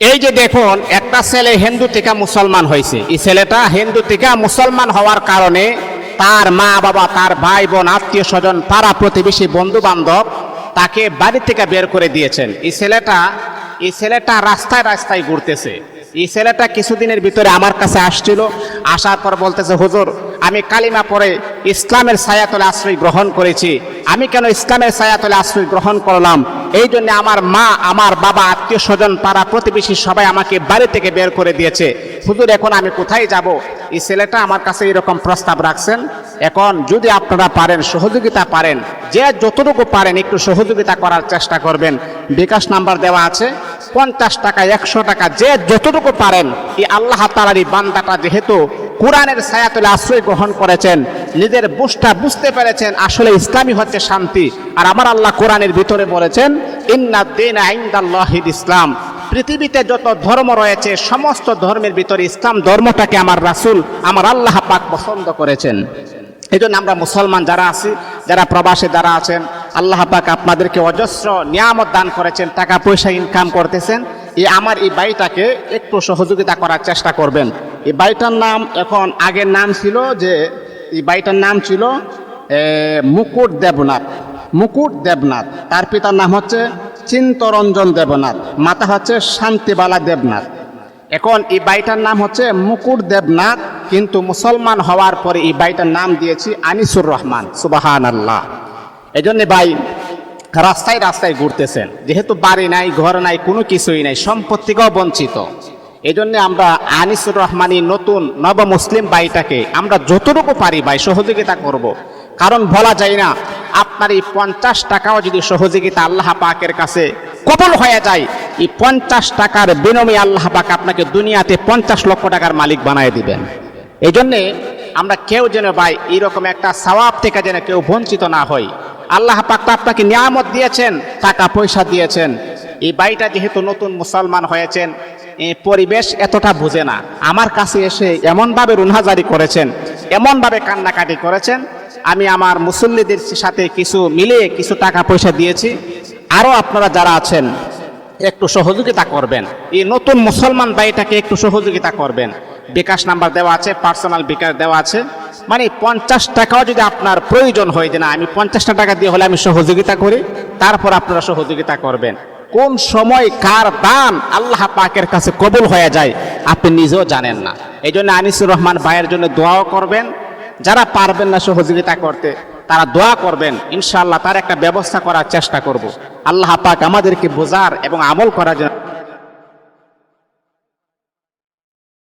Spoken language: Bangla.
এই যে দেখুন, একটা ছেলে হিন্দু থেকে মুসলমান হয়েছে। এই ছেলেটা হিন্দু থেকে মুসলমান হওয়ার কারণে তার মা বাবা, তার ভাই বোন, আত্মীয় স্বজন, পাড়া প্রতিবেশী বন্ধু বান্ধব তাকে বাড়ি থেকে বের করে দিয়েছেন। এই ছেলেটা এই ছেলেটা রাস্তায় রাস্তায় ঘুরতেছে। এই ছেলেটা কিছুদিনের ভিতরে আমার কাছে আসছিল, আসার পর বলতেছে, হুজুর, আমি কালিমা পরে ইসলামের ছায়াতলে আশ্রয় গ্রহণ করেছি। আমি কেন ইসলামের ছায়াতলে আশ্রয় গ্রহণ করলাম? এই জন্য আমার মা, আমার বাবা, আত্মীয় স্বজন, পাড়া প্রতিবেশী সবাই আমাকে বাড়ি থেকে বের করে দিয়েছে। হুজুর, এখন আমি কোথায় যাব? এই ছেলেটা আমার কাছে এরকম প্রস্তাব রাখছেন। এখন যদি আপনারা পারেন, সহযোগিতা পারেন, যে যতটুকু পারেন, একটু সহযোগিতা করার চেষ্টা করবেন। বিকাশ নাম্বার দেওয়া আছে, পঞ্চাশ টাকা, একশো টাকা, যে যতটুকু পারেন, এই আল্লাহ তালার এই বান্দাটা যেহেতু কোরআনের ছায়াতলে আশ্রয় গ্রহণ করেছেন, নিজের বুঝটা বুঝতে পেরেছেন, আসলে ইসলামই হচ্ছে শান্তি। আর আমার আল্লাহ কোরআনের ভিতরে বলেছেন ইন্নাদ্দিন আইন্দাল্লাহিদ ইসলাম। পৃথিবীতে যত ধর্ম রয়েছে, সমস্ত ধর্মের ভিতরে ইসলাম ধর্মটাকে আমার রাসূল, আমার আল্লাহ পাক পছন্দ করেছেন। এই জন্য আমরা মুসলমান যারা আছি, যারা প্রবাসে যারা আছেন, আল্লাহ পাক আপনাদেরকে অজস্র নিয়ামত দান করেছেন, টাকা পয়সা ইনকাম করতেছেন। এই আমার এই বাড়িটাকে একটু সহযোগিতা করার চেষ্টা করবেন। এই বাড়িটার নাম এখন আগের নাম ছিল যে, এই বাড়িটার নাম ছিল মুকুট দেবনাথ মুকুট দেবনাথ। তার পিতার নাম হচ্ছে চিন্তরঞ্জন দেবনাথ, মাতা হচ্ছে শান্তিবালা দেবনাথ। এখন এই বাড়িটার নাম হচ্ছে মুকুট দেবনাথ, কিন্তু মুসলমান হওয়ার পরে এই বাড়িটার নাম দিয়েছি আনিসুর রহমান সুবাহান আল্লাহ এই জন্যে ভাই, রাস্তায় রাস্তায় ঘুরতেছেন। যেহেতু বাড়ি নাই, ঘর নাই, কোনো কিছুই নাই সম্পত্তিকেও বঞ্চিত। এই জন্য আমরা আনিসুর রহমানী নতুন নব মুসলিম বাড়িটাকে আমরা যতটুকু পারি ভাই সহযোগিতা করব। কারণ বলা যায় না, আপনার এই পঞ্চাশ টাকাও যদি সহযোগিতা আল্লাহ পাকের কাছে কবল হয়ে যায়, এই পঞ্চাশ টাকার বিনিময়ে আল্লাহ পাক আপনাকে দুনিয়াতে পঞ্চাশ লক্ষ টাকার মালিক বানায় দিবেন। এই জন্যে আমরা কেউ যেন ভাই এরকম একটা সওয়াব থেকে যেন কেউ বঞ্চিত না হই। আল্লাহ পাক তো আপনাকে নিয়ামত দিয়েছেন, টাকা পয়সা দিয়েছেন। এই বাড়িটা যেহেতু নতুন মুসলমান হয়েছেন পরিবেশ এতটা বুঝে না। আমার কাছে এসে এমনভাবে রুনহাজারি করেছেন, এমনভাবে কান্নাকাটি করেছেন, আমি আমার মুসল্লিদের সাথে কিছু মিলে কিছু টাকা পয়সা দিয়েছি। আরও আপনারা যারা আছেন, একটু সহযোগিতা করবেন। এই নতুন মুসলমান বাড়িটাকে একটু সহযোগিতা করবেন। বিকাশ নাম্বার দেওয়া আছে, পার্সোনাল বিকাশ দেওয়া আছে। মানে পঞ্চাশ টাকাও যদি আপনার প্রয়োজন হয় যে না, আমি পঞ্চাশটা টাকা দিয়ে হলে আমি সহযোগিতা করি, তারপর আপনারা সহযোগিতা করবেন। কোন সময় কার দান আল্লাহ পাকের কাছে কবুল হয়ে যায়, আপনি নিজেও জানেন না। এই জন্য আনিসুর রহমান ভাইয়ের জন্য দোয়াও করবেন। যারা পারবেন না সহযোগিতা করতে, তারা দোয়া করবেন। ইনশাআল্লাহ তার একটা ব্যবস্থা করার চেষ্টা করব। আল্লাহ পাক আমাদেরকে বোঝার এবং আমল করার জন্য